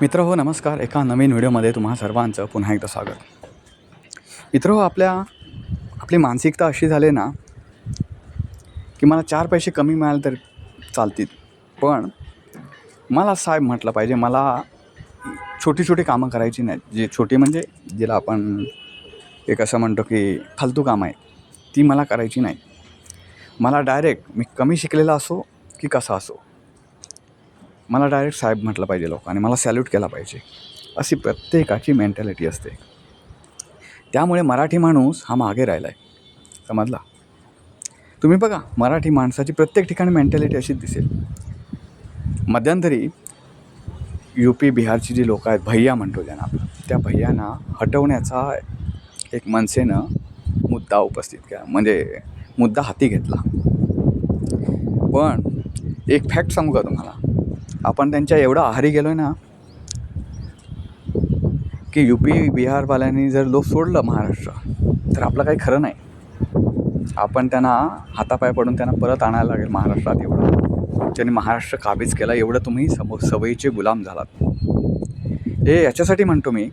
मित्र हो नमस्कार. एका नवीन व्हिडिओमध्ये तुम्हा सर्वांचं पुन्हा एकदा स्वागत. मित्र हो आपल्या आपली मानसिकता अशी झाली ना की मला चार पैसे कमी मिळाले तर चालतील. पण मला साहेब म्हटलं पाहिजे मला छोटी छोटी कामं करायची नाहीत. जे छोटी म्हणजे जिला आपण एक असं म्हणतो की फालतू कामं आहे ती मला करायची नाही. मला डायरेक्ट मी कमी शिकलेला असो की कसा असो. मला डायरेक्ट साहेब म्हटलं पाहिजे लोकांनी मला सॅल्यूट केला पाहिजे. अशी प्रत्येकाची मेंटॅलिटी असते. त्यामुळे मराठी माणूस हा मागे राहिला आहे समजला? तुम्ही बघा मराठी माणसाची प्रत्येक ठिकाणी मेंटॅलिटी अशीच दिसेल. मध्यंतरी यू पी बिहारची जी लोकं आहेत भैया म्हणतो ज्यांना आपण त्या भैयांना हटवण्याचा एक मनसेनं मुद्दा उपस्थित केला म्हणजे मुद्दा हाती घेतला. पण एक फॅक्ट सांगू का तुम्हाला? आपण त्यांच्या एवढं आहारी गेलो आहे ना की यू पी बिहारवाल्यांनी जर लोक सोडलं महाराष्ट्र तर आपलं काही खरं नाही. आपण त्यांना हातापाय पडून त्यांना परत आणायला लागेल महाराष्ट्रात एवढं. त्यांनी महाराष्ट्र काबीज केला एवढं तुम्ही सम सवयीचे गुलाम झालात. हे याच्यासाठी म्हणतो मी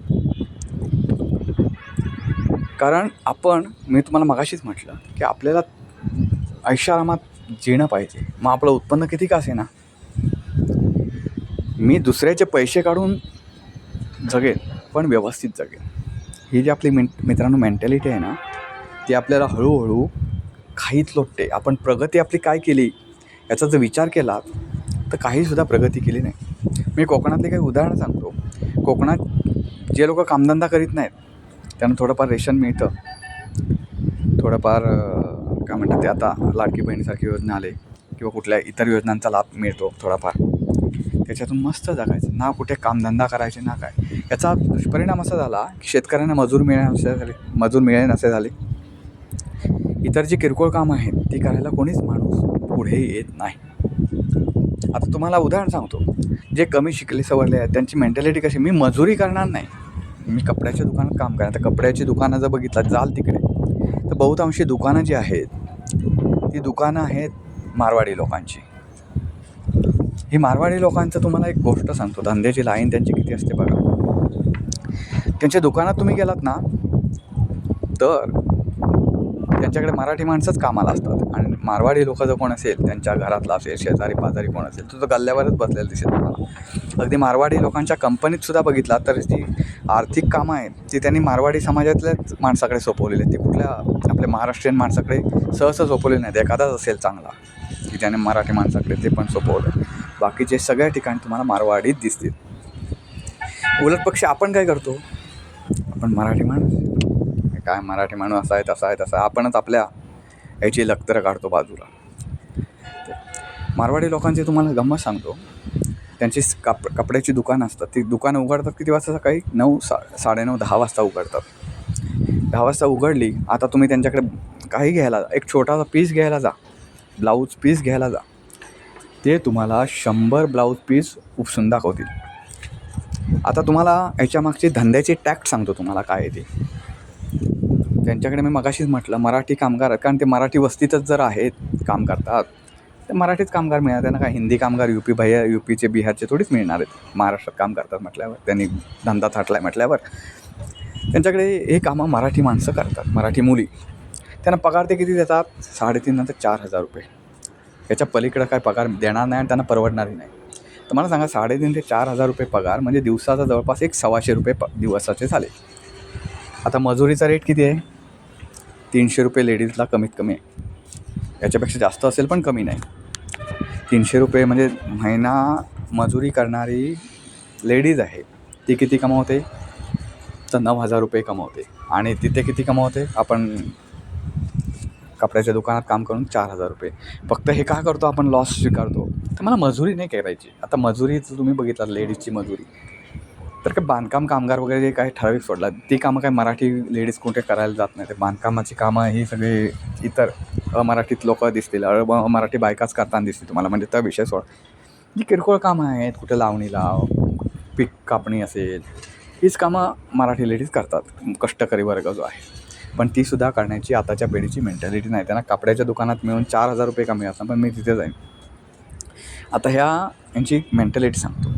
कारण आपण मी तुम्हाला मगाशीच म्हटलं की आपल्याला ऐशारामात जिणं पाहिजे. मग आपलं उत्पन्न किती का असे ना मी दुसऱ्याचे पैसे काढून जगेन पण व्यवस्थित जगेन. ही जी आपली मेन मित्रांनो मेंटॅलिटी आहे ना ती आपल्याला हळूहळू खाईत लोटते. आपण प्रगती आपली काय केली याचा जर विचार केला तर काहीसुद्धा प्रगती केली नाही. मी कोकणातले काही उदाहरणं सांगतो. कोकणात जे लोक कामधंदा करीत नाहीत त्यांना थोडंफार रेशन मिळतं. थोडंफार काय म्हणतात ते आता लाडकी बहिणीसारखी योजना आले किंवा कुठल्या इतर योजनांचा लाभ मिळतो थोडाफार. त्याच्यातून मस्त जगायचं. ना कुठे कामधंदा करायचे ना काय. याचा दुष्परिणाम असा झाला की शेतकऱ्यांना मजूर मिळणे झाले मजूर मिळेल नसे झाले. इतर जी किरकोळ कामं आहेत ती करायला कोणीच माणूस पुढे येत नाही. आता तुम्हाला उदाहरण सांगतो. जे कमी शिकले सवरले आहेत त्यांची मेंटॅलिटी कशी? मी मजुरी करणार नाही. मी कपड्याच्या दुकानात काम करणार. तर कपड्याची दुकानं जर बघितलं जाल तिकडे. तर बहुतांशी दुकानं जी आहेत ती दुकानं आहेत मारवाडी लोकांची. ही मारवाडी लोकांचं तुम्हाला एक गोष्ट सांगतो. धंद्याची लाईन त्यांची किती असते बघा. त्यांच्या दुकानात तुम्ही गेलात ना तर त्यांच्याकडे मराठी माणसंच कामाला असतात. आणि मारवाडी लोक जर कोण असेल त्यांच्या घरातला असेल शेजारी पाजारी कोण असेल तर गल्ल्यावरच बसलेला दिसेल तुम्हाला. अगदी मारवाडी लोकांच्या कंपनीत सुद्धा बघितला तर जी आर्थिक कामं आहेत ती त्यांनी मारवाडी समाजातल्याच माणसाकडे सोपवलेली आहेत. ते कुठल्या आपल्या महाराष्ट्रीयन माणसाकडे सहसा सोपवलेली नाहीत. एखादाच असेल चांगला की त्याने मराठी माणसाकडे ते पण सोपवलं. बाकीचे सगळ्या ठिकाणी तुम्हाला मारवाडीत दिसतील. उलट पक्षी आपण काय करतो? आपण मराठी माणूस. काय मराठी माणूस असा आहे तसा आहे तसा आपणच आपल्या याची लक्तरं काढतो बाजूला. मारवाडी लोकांची तुम्हाला गंमत सांगतो. त्यांची स- काप कपड्याची दुकानं असतात. ती दुकानं उघडतात किती वाजता? सकाळी नऊ सा साडेनऊ दहा वाजता उघडतात. दहा वाजता उघडली आता तुम्ही त्यांच्याकडे काही घ्यायला जा. एक छोटासा पीस घ्यायला जा. ब्लाऊज पीस घ्यायला जा. ते तुम्हाला शंभर ब्लाऊज पीस उपसून दाखवतील. आता तुम्हाला याच्यामागचे धंद्याची टॅक्ट सांगतो तुम्हाला काय आहे ते. त्यांच्याकडे मी मगाशीच म्हटलं मराठी कामगार कारण ते मराठी वस्तीतच जर आहेत काम करतात तर मराठीच कामगार मिळणार त्यांना काय हिंदी कामगार यू पी भैया यू पीचे बिहारचे थोडीच मिळणार आहेत. महाराष्ट्रात काम करतात म्हटल्यावर त्यांनी धंदा थाटला आहे म्हटल्यावर. त्यांच्याकडे हे कामं मराठी माणसं करतात मराठी मुली. त्यांना पगार ते किती देतात? साडेतीन नंतर चार हजार रुपये. याच्या पलीकडं काय पगार देणार नाही आणि त्यांना परवडणारही नाही. तर मला सांगा साडेतीन ते चार हजार रुपये पगार म्हणजे दिवसाचा जवळपास एक सव्वाशे रुपये प दिवसाचे झाले. आता मजुरीचा रेट किती आहे? तीनशे रुपये लेडीजला कमीत कमी आहे. याच्यापेक्षा जास्त असेल पण कमी नाही. तीनशे रुपये म्हणजे महिना मजुरी करणारी लेडीज आहे. ती किती कमावते? तर नऊ हजार रुपये कमावते. आणि तिथे किती कमावते? आपण कपड्याच्या दुकानात काम करून चार हजार रुपये. फक्त हे का करतो आपण? लॉस स्वीकारतो. तर मला मजुरी नाही करायची. आता मजुरीचं तुम्ही बघितलं लेडीजची मजुरी. तर काय बांधकाम कामगार वगैरे जे काही ठराविक सोडला ती कामं काय मराठी लेडीज कुठे करायला जात नाही ते बांधकामाची कामं ही सगळे इतर अमराठीत लोक दिसतील अ मराठी बायकाच करताना दिसतील तुम्हाला. म्हणजे त्या विषय सोड. जी किरकोळ कामं आहेत कुठे लावणी लाव पीक कापणी असेल हीच कामं मराठी लेडीज करतात. कष्टकरी वर्ग जो आहे. पण तीसुद्धा करण्याची आताच्या पिढीची मेंटॅलिटी नाही. त्यांना कपड्याच्या दुकानात मिळून चार हजार रुपये कमी असतात पण मी तिथे जाईन. आता ह्या यांची मेंटॅलिटी सांगतो.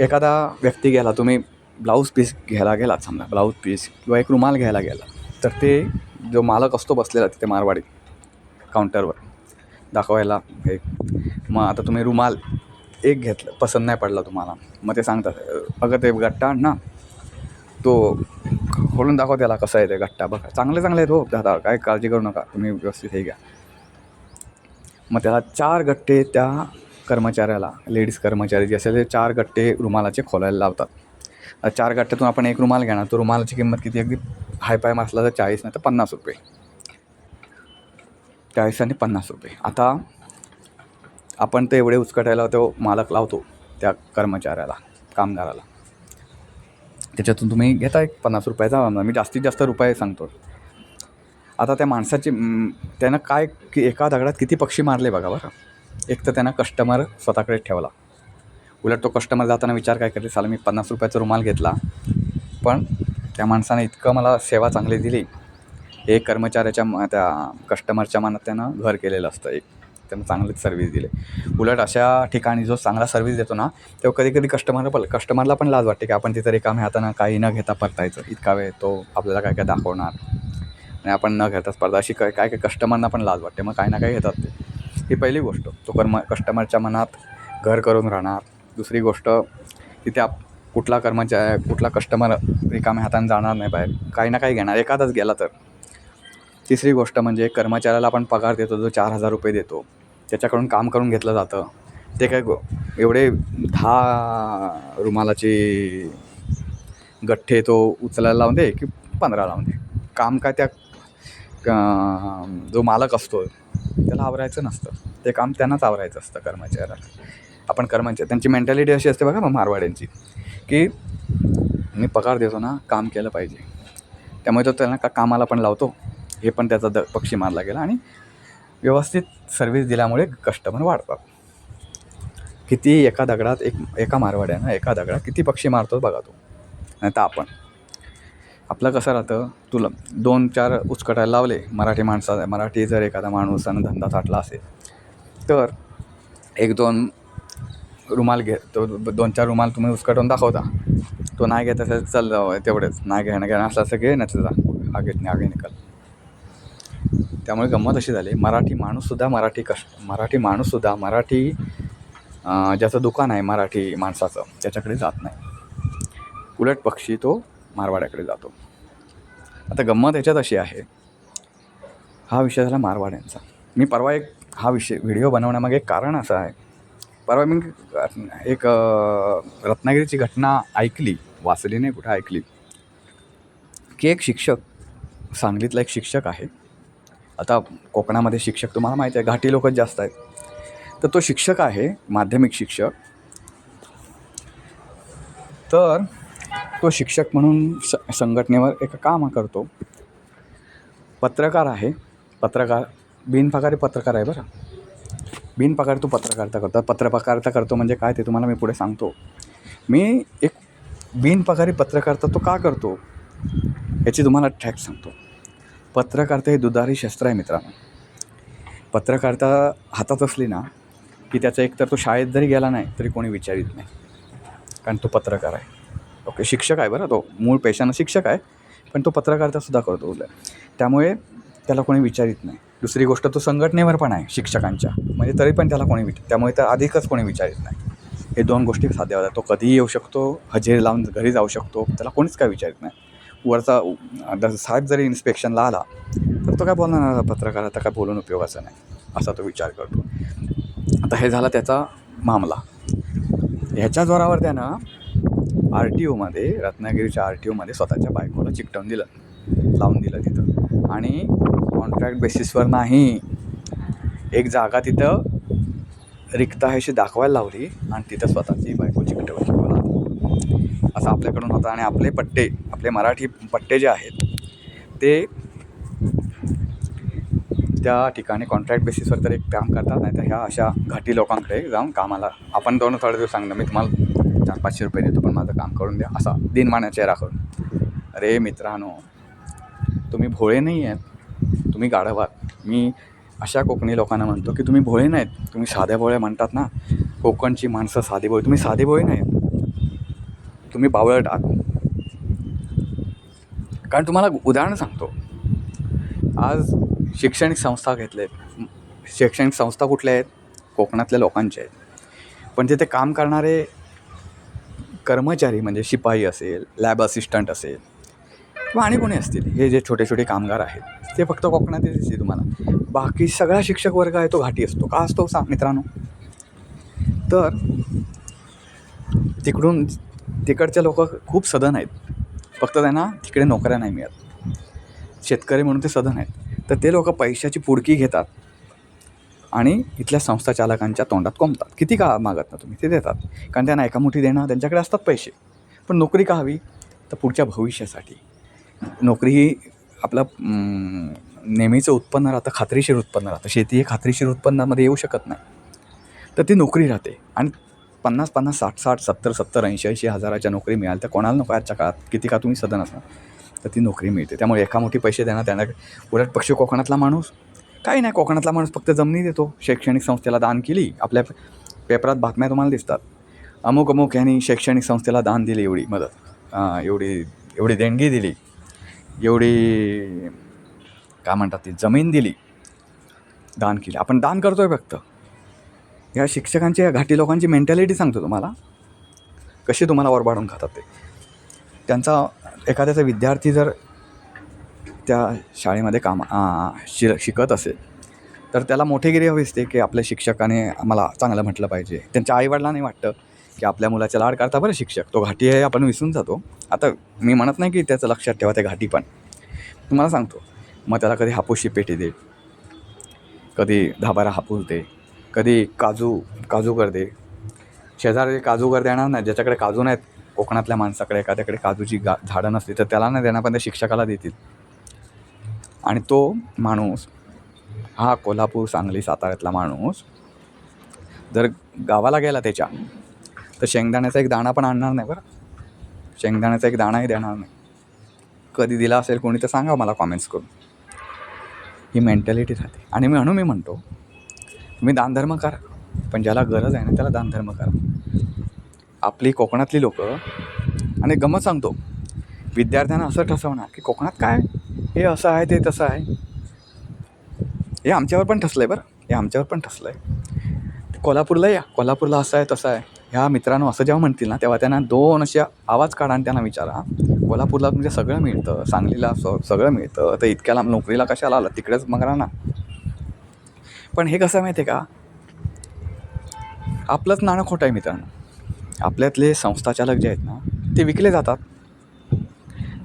एखादा व्यक्ती गेला तुम्ही ब्लाऊज पीस घ्यायला गेलात समजा ब्लाऊज पीस किंवा एक रुमाल घ्यायला गेला तर ते जो मालक असतो बसलेला तिथे मारवाडी काउंटरवर दाखवायला हे मग आता तुम्ही रुमाल एक घेतलं पसंत नाही पडला तुम्हाला. मग ते सांगतात अगं ते गट्टा आण ना. तो खोलून दाखव त्याला कसं आहे ते गट्टा. बघा चांगले चांगले आहेत हो दादा काय काळजी करू नका तुम्ही व्यवस्थित हे घ्या. मग त्याला चार गट्टे त्या कर्मचाऱ्याला लेडीज कर्मचारी जे असेल ते चार गट्टे रुमालाचे खोलायला लावतात. चार गट्ट्यातून आपण एक रुमाल घेणार तो रुमालाची किंमत किती अगदी हायपाय असला तर चाळीस नाही तर पन्नास रुपये. चाळीस आणि पन्नास रुपये. आता आपण ते एवढे उचकटायला तो मालक लावतो त्या कर्मचाऱ्याला कामगाराला. त्याच्यातून तुम्ही घेता एक पन्नास रुपयाचा मी जास्तीत जास्त रुपये सांगतो. आता त्या माणसाची त्यानं काय की एका दगडात किती पक्षी मारले बघा बरं. एक तर त्यानं कस्टमर स्वतःकडे ठेवला. उलट तो कस्टमर जाताना विचार काय करते साला मी पन्नास रुपयाचा रुमाल घेतला. पण त्या माणसाने इतकं मला सेवा चांगली दिली. हे कर्मचाऱ्याच्या त्या कस्टमरच्या मनात त्यानं घर केलेलं असतं एक. त्यांना चांगलीच सर्व्हिस दिली. उलट अशा ठिकाणी जो चांगला सर्व्हिस देतो ना तेव्हा कधी कधी कस्टमर पण कस्टमरला पण लाज वाटते की आपण तिथं रिकाम्या हातानं काही न घेता परतायचं. इतका वेळ तो आपल्याला काय काय दाखवणार? आणि आपण न घेता स्पर्धा अशी काय काय काय कस्टमरना पण लाज वाटते. मग काही ना काही घेतात ते. ही पहिली गोष्ट. तो कर्म कस्टमरच्या मनात घर करून राहणार. दुसरी गोष्ट तिथे आप कुठला कर्मचारी कुठला कस्टमर रिकाम्या हाताने जाणार नाही बाहेर. काही ना काही घेणार. एखादाच गेला तर. तिसरी गोष्ट म्हणजे कर्मचाऱ्याला आपण पगार देतो जो चार हजार रुपये देतो. त्याच्याकडून काम करून घेतलं जातं. ते काय एवढे दहा रुमालाचे गठ्ठे तो उचलायला लावून दे की पंधरा लावून दे. काम काय त्या जो मालक असतो त्याला आवरायचं नसतं. ते काम त्यांनाच आवरायचं असतं कर्मचाऱ्याला. आपण कर्मचारी त्यांची मेंटॅलिटी अशी असते बघा मग मारवाड्यांची की मी पगार देतो ना काम केलं पाहिजे. त्यामुळे तो त्यांना का कामाला पण लावतो. हे पण त्याचा द पक्षी मारला गेला. आणि व्यवस्थित सर्व्हिस दिल्यामुळे कस्टमर वाढतात. किती एका दगडात एक एका मारवाड्यानं एका दगडात किती पक्षी मारतो बघा तो. नाही तर आपण. आपलं कसं राहतं? तुला दोन चार उचकटायला लावले मराठी माणसा मराठी जर एखादा माणूसानं धंदा साठला असेल तर एक दोन रुमाल घे तो दोन चार रुमाल तुम्ही उचकटून दाखवता. तो नाही घेत असेल चल तेवढेच. नाही घेणं घेणं असलं असं घे नाही जा. आगे आगे निकाल. त्यामुळे गंमत अशी झाली. मराठी माणूससुद्धा मराठी कश मराठी माणूससुद्धा मराठी ज्याचं दुकान आहे मराठी माणसाचं त्याच्याकडे जात नाही. उलट पक्षी तो मारवाड्याकडे जातो. आता गंमत याच्यात अशी आहे. हा विषय झाला मारवाड्यांचा. मी परवा एक हा विषय व्हिडिओ बनवण्यामागे एक कारण असं आहे. परवा मी एक रत्नागिरीची घटना ऐकली वाचली नाही कुठं ऐकली. की एक शिक्षक सांगलीतला एक शिक्षक आहे. आता कोकणामध्ये शिक्षक तुम्हाला माहिती आहे घाटी लोकच जास्त आहेत. तर तो शिक्षक आहे माध्यमिक शिक्षक. तर तो शिक्षक म्हणून स संघटनेवर एक काम करतो. पत्रकार आहे पत्रकार बिनपगारी पत्रकार आहे बरं. बिनपकार तो पत्रकारिता करतो. पत्रपकारिता करतो म्हणजे काय ते तुम्हाला मी पुढे सांगतो. मी एक बिनपगारी पत्रकारिता तो का करतो? याची तुम्हाला ठॅक्ट सांगतो. पत्रकारिता हे दुधारी शस्त्र आहे मित्रांनो. पत्रकारिता हातात असली ना की त्याचा एकतर तो शाळेत जरी गेला नाही तरी कोणी विचारित नाही. कारण तो पत्रकार आहे. ओके शिक्षक आहे बरं तो. मूळ पेशानं शिक्षक आहे पण तो पत्रकारितासुद्धा करतो उलट. त्यामुळे त्याला कोणी विचारित नाही. दुसरी गोष्ट तो संघटनेवर पण आहे शिक्षकांच्या. म्हणजे तरी पण त्याला कोणी विचार त्यामुळे तर अधिकच कोणी विचारित नाही. हे दोन गोष्टी साध्य होतात. तो कधीही येऊ शकतो हजेरी लावून घरी जाऊ शकतो त्याला कोणीच काय विचारित नाही. वरचा साहेब जरी इन्स्पेक्शनला आला तर तो काय बोलणार पत्रकार? आता काय बोलून उपयोगाचा नाही. असा तो विचार करतो. आता हे झाला त्याचा मामला. ह्याच्या जोरावर त्यानं आर टी ओमध्ये रत्नागिरीच्या आर टी ओमध्ये स्वतःच्या बायकोला चिकटवून दिलं. लावून दिलं तिथं. आणि कॉन्ट्रॅक्ट बेसिसवर नाही. एक जागा तिथं रिक्त आहे अशी दाखवायला लावली आणि तिथं स्वतःची बायको चिकटवली असं आपल्याकडून होतं आणि आपले पट्टे आपले मराठी पट्टे जे आहेत ते त्या ठिकाणी कॉन्ट्रॅक्ट बेसिसवर तर एक काम करतात नाही तर ह्या अशा घाटी लोकांकडे जाऊन कामाला. आपण दोन थोडे दिवस सांगणं मी तुम्हाला चार पाचशे रुपये देतो पण माझं काम करून द्या असा दिनमाना चेहरा करून. अरे मित्रांनो तुम्ही भोळे नाही आहेत तुम्ही गाढवात मी अशा कोकणी लोकांना म्हणतो की तुम्ही भोळे नाहीत तुम्ही साध्या भोळे म्हणतात ना. कोकणची माणसं साधे भोळे तुम्ही साधे भोळे नाहीत. तुम्ही बावळट आहात. कारण तुम्हाला उदाहरण सांगतो. आज शैक्षणिक संस्था घेतलेत. शैक्षणिक संस्था कुठल्या आहेत? कोकणातल्या लोकांचे आहेत. पण तिथे काम करणारे कर्मचारी म्हणजे शिपाई असेल लॅब असिस्टंट असेल किंवा आणि कोणी असतील हे जे छोटे छोटे कामगार आहेत ते फक्त कोकणातच दिसते तुम्हाला. बाकी सगळा शिक्षक वर्ग आहे तो घाटी असतो. का असतो सांग मित्रांनो? तर तिकडून तिकडचे लोक खूप सधन आहेत. फक्त त्यांना तिकडे नोकऱ्या नाही मिळत. शेतकरी म्हणून ते सधन आहेत. तर ते लोक पैशाची पुडकी घेतात आणि इथल्या संस्था चालकांच्या तोंडात कोंबतात. किती का मागत ना तुम्ही? ते देतात. कारण त्यांना एका मुठी देणं त्यांच्याकडे असतात पैसे. पण नोकरी का हवी? तर पुढच्या भविष्यासाठी. नोकरी ही आपलं नेहमीचं उत्पन्न राहतं खात्रीशीर उत्पन्न राहतं. शेती हे खात्रीशीर उत्पन्नामध्ये येऊ शकत नाही. तर ती नोकरी राहते. आणि पन्नास पन्नास साठ साठ सत्तर सत्तर ऐंशी ऐंशी हजाराच्या नोकरी मिळाल तर कोणाला नको आजच्या काळात? किती का तुम्ही सदन असणार? तर ती नोकरी मिळते. त्यामुळे एका मोठी पैसे देणार त्यांना उलट पक्षी कोकणातला माणूस? काही नाही कोकणातला माणूस फक्त जमिनी देतो. शैक्षणिक संस्थेला दान केली. आपल्या पेपरात बातम्या तुम्हाला दिसतात. अमुक अमुक यांनी शैक्षणिक संस्थेला दान दिली एवढी मदत. एवढी एवढी देणगी दिली. एवढी काय म्हणतात ती जमीन दिली. दान केली. आपण दान करतो आहे फक्त. या शिक्षकांची या घाटी लोकांची मेंटॅलिटी सांगतो तुम्हाला. कशी तुम्हाला ओरबाडून खातात ते. त्यांचा एखाद्याचा विद्यार्थी जर त्या शाळेमध्ये काम शि शिकत असेल तर त्याला मोठेगिरी हवी असते की आपल्या शिक्षकाने आम्हाला चांगलं म्हटलं पाहिजे. त्यांच्या आईवडिलांनी वाटतं की आपल्या मुलाच्या लाड करता बरं शिक्षक. तो घाटी आहे आपण विसरून जातो. आता मी म्हणत नाही की त्याचं लक्षात ठेवा ते घाटी पण. तुम्हाला सांगतो मग त्याला कधी हापूसची पेटी दे. कधी धाबारा हापूस दे. कधी काजू काजूगर दे शेजारी काजूगर देणार नाही ज्याच्याकडे काजू नाहीत कोकणातल्या माणसाकडे एखाद्याकडे काजूची गा झाडं नसली तर त्याला नाही देणार पण त्या शिक्षकाला देतील. आणि तो माणूस हा कोल्हापूर सांगली साताऱ्यातला माणूस जर गावाला गेला त्याच्या तर शेंगदाण्याचा एक दाणा पण आणणार नाही बरं. शेंगदाण्याचा एक दाणाही देणार नाही. कधी दिला असेल कोणी तर सांगा मला कॉमेंट्स करून. ही मेंटॅलिटी राहते. आणि मी म्हणून मी म्हणतो तुम्ही दानधर्म करा. पण ज्याला गरज आहे ना त्याला दानधर्म करा. आपली कोकणातली लोक आणि गमत सांगतो. विद्यार्थ्यांना असं ठसवणार की कोकणात काय हे असं आहे ते तसं आहे. हे आमच्यावर पण ठसलं आहे बरं. हे आमच्यावर पण ठसलं आहे कोल्हापूरला या. कोल्हापूरला असं आहे तसं आहे. ह्या मित्रांनो असं जेव्हा म्हणतील ना तेव्हा त्यांना दोन असे आवाज काढा आणि त्यांना विचारा. कोल्हापूरला म्हणजे सगळं मिळतं. सांगलीला स सगळं मिळतं. तर इतक्या लांब नोकरीला कशाला आलं? तिकडेच मग ना पण हे कसं माहिती आहे का? आपलंच नाणं खोटं आहे मित्रांनो. आपल्यातले संस्थाचालक जे आहेत ना ते विकले जातात.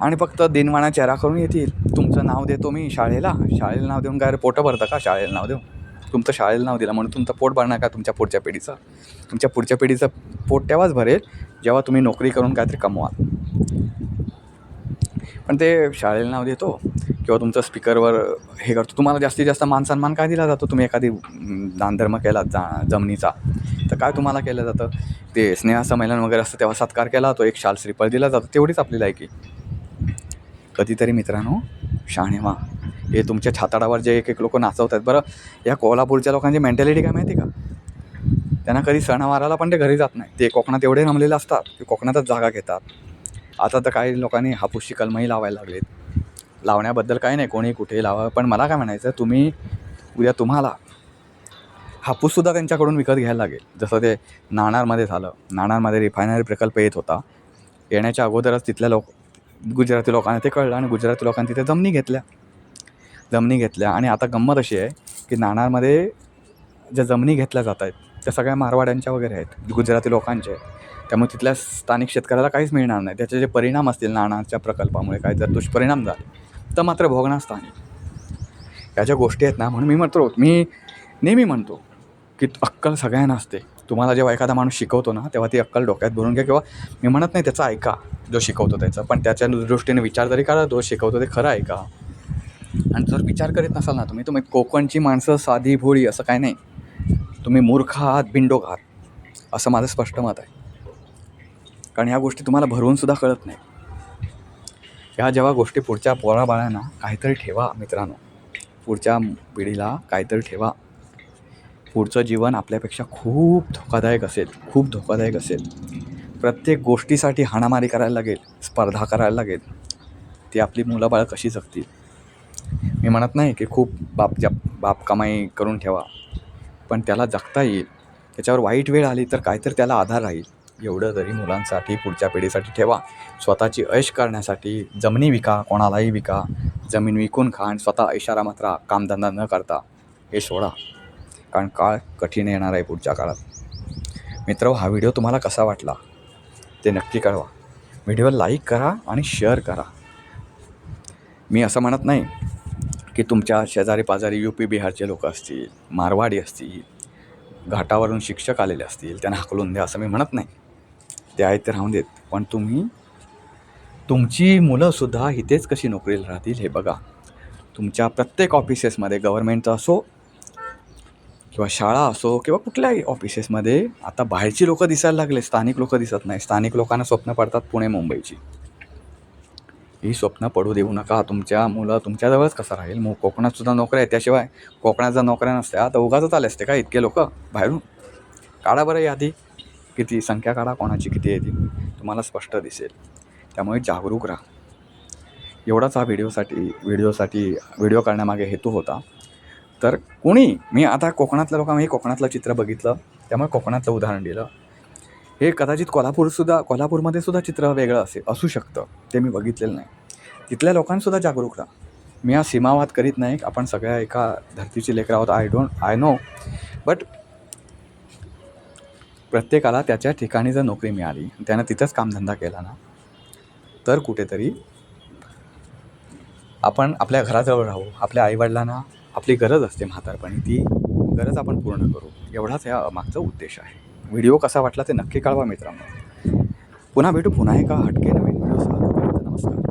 आणि फक्त दिनवाणा चेहरा करून येतील. तुमचं नाव देतो मी शाळेला. शाळेला नाव देऊन काय रे पोटं भरतं का शाळेला नाव देऊ तुमचं शाळेला नाव दिलं म्हणून तुमचं पोट भरणार का तुमच्या पुढच्या पिढीचं? तुमच्या पुढच्या पिढीचं पोट तेव्हाच भरेल जेव्हा तुम्ही नोकरी करून काहीतरी कमवाल. पण ते शाळेला नाव देतो. किंवा तुमचं स्पीकरवर हे करतो. तुम्हाला जास्तीत जास्त मान सन्मान काय दिला जातो? तुम्ही एखादी दानधर्म केला जा जमिनीचा तर काय तुम्हाला केलं जातं? ते स्नेहसंमेलन वगैरे असतं तेव्हा सत्कार केला जातो एक शाल श्रीफळ दिला जातो तेवढीच आपली लायकी. कधीतरी मित्रांनो शाणे व्हा हे तुमच्या छाताडावर जे एक एक लोक नाचवत आहेत बरं या कोल्हापूरच्या लोकांची मेंटॅलिटी काय माहिती आहे का? त्यांना कधी सणावाराला पण ते घरी जात नाही. ते कोकणात एवढे रमलेले असतात ते कोकणातच जागा घेतात. आता तर काही लोकांनी हापूसची कलमही लावायला लागलेत. लावण्याबद्दल काही नाही कोणी कुठेही लावा. पण मला काय म्हणायचं तुम्ही उद्या तुम्हाला हापूससुद्धा त्यांच्याकडून विकत घ्यायला लागेल. जसं ते नाणारमध्ये झालं. नाणारमध्ये रिफायनरी प्रकल्प येत होता. येण्याच्या अगोदरच तिथल्या लोक गुजराती लोकांना ते कळलं आणि गुजराती लोकांनी तिथे जमनी घेतल्या. जमनी घेतल्या. आणि आता गंमत अशी आहे की नाणारमध्ये ज्या जमनी घेतल्या जात आहेत त्या सगळ्या मारवाड्यांच्या वगैरे आहेत गुजराती लोकांचे. त्यामुळे तिथल्या स्थानिक शेतकऱ्याला काहीच मिळणार नाही. त्याचे जे परिणाम असतील नाणाच्या प्रकल्पामुळे काय जर दुष्परिणाम झाले. तर मात्र भोगणास्थानी स्थानिक ह्या ज्या गोष्टी आहेत ना म्हणून मी म्हणतो मी नेहमी म्हणतो की अक्कल सगळ्यांना असते. तुम्हाला जेव्हा एखादा माणूस शिकवतो ना तेव्हा ती अक्कल डोक्यात भरून घ्या किंवा मी म्हणत नाही त्याचा ऐका जो शिकवतो त्याचा. पण त्याच्या दृष्टीने विचार जरी करा जो शिकवतो ते खरं ऐका. आणि जर विचार करीत नसाल ना तुम्ही तुम्ही कोकणची माणसं साधी भोळी असं काय नाही. तुम्ही मूर्ख आहात बिंडोक आहात असं माझं स्पष्ट मत आहे. कारण ह्या गोष्टी तुम्हाला भरवूनसुद्धा कळत नाही ह्या जेव्हा गोष्टी पुढच्या पोराबाळांना काहीतरी ठेवा मित्रांनो. पुढच्या पिढीला काहीतरी ठेवा. पुढचं जीवन आपल्यापेक्षा खूप धोकादायक असेल खूप धोकादायक असेल. प्रत्येक गोष्टीसाठी हाणामारी करायला लागेल स्पर्धा करायला लागेल. ती आपली मुलं बाळं कशी जगतील? मी म्हणत नाही की खूप बाप जप बाप कमाई करून ठेवा. पण त्याला जगता येईल. त्याच्यावर वाईट वेळ आली तर काहीतरी त्याला आधार राहील. एवढं तरी मुलांसाठी पुढच्या पिढीसाठी ठेवा. स्वतःची ऐश करण्यासाठी जमिनी विका कोणालाही विका. जमीन विकून खा आणि स्वतः ऐशारा मात्र कामधंदा न करता हे सोडा. कारण काळ कठीण येणार आहे पुढच्या काळात. मित्र हा व्हिडिओ तुम्हाला कसा वाटला? ते नक्की कळवा. व्हिडिओ लाईक करा आणि शेअर करा. मी असं म्हणत नाही की तुमच्या शेजारी पाजारी यू पी बिहारचे लोक असतील मारवाडी असतील घाटावरून शिक्षक आलेले असतील त्यांना हाकलून द्या असं मी म्हणत नाही. ते आहेत ते राहून देत. पण तुम्ही तुमची मुलंसुद्धा इथेच कशी नोकरीला राहतील हे बघा. तुमच्या प्रत्येक ऑफिसेसमध्ये गव्हर्मेंटचं असो किंवा शाळा असो किंवा कुठल्याही ऑफिसेसमध्ये आता बाहेरची लोकं दिसायला लागले स्थानिक लोकं दिसत नाही. स्थानिक लोकांना स्वप्न पडतात पुणे मुंबईची. ही स्वप्न पडू देऊ नका. तुमच्या मुलं तुमच्याजवळच कसं राहील? मग कोकणातसुद्धा नोकऱ्या आहेत. त्याशिवाय कोकणात जर नोकऱ्या नसत्या तर उगाच आले असते का इतके लोक बाहेरून? काढा बरं यादी. किती संख्या काढा कोणाची किती येते तुम्हाला स्पष्ट दिसेल. त्यामुळे जागरूक राहा. एवढाच हा व्हिडिओसाठी व्हिडिओसाठी व्हिडिओ करण्यामागे हेतू होता. तर कोणी मी आता कोकणातल्या लोकांना मी कोकणातलं चित्र बघितलं त्यामुळे कोकणातलं उदाहरण दिलं. हे कदाचित कोल्हापूरसुद्धा कोल्हापूरमध्ये सुद्धा चित्र वेगळं असेल असू शकतं. ते मी बघितलेलं नाही. तिथल्या लोकांसुद्धा जागरूक राहा. मी हा सीमावाद करीत नाही आपण सगळ्या एका धर्तीची लेकर आहोत I don't I know but प्रत्येकाला त्याच्या ठिकाणी जर नोकरी मिळाली त्यानं तिथंच कामधंदा केला ना तर कुठेतरी आपण आपल्या घराजवळ राहू आपल्या आईवडिलांना आपली गरज असते म्हातारपणी ती गरज आपण पूर्ण करू. एवढाच या मागचा उद्देश आहे. व्हिडिओ कसा वाटला ते नक्की कळवा मित्रांनो. पुन्हा भेटू पुन्हा एका हटके नवीन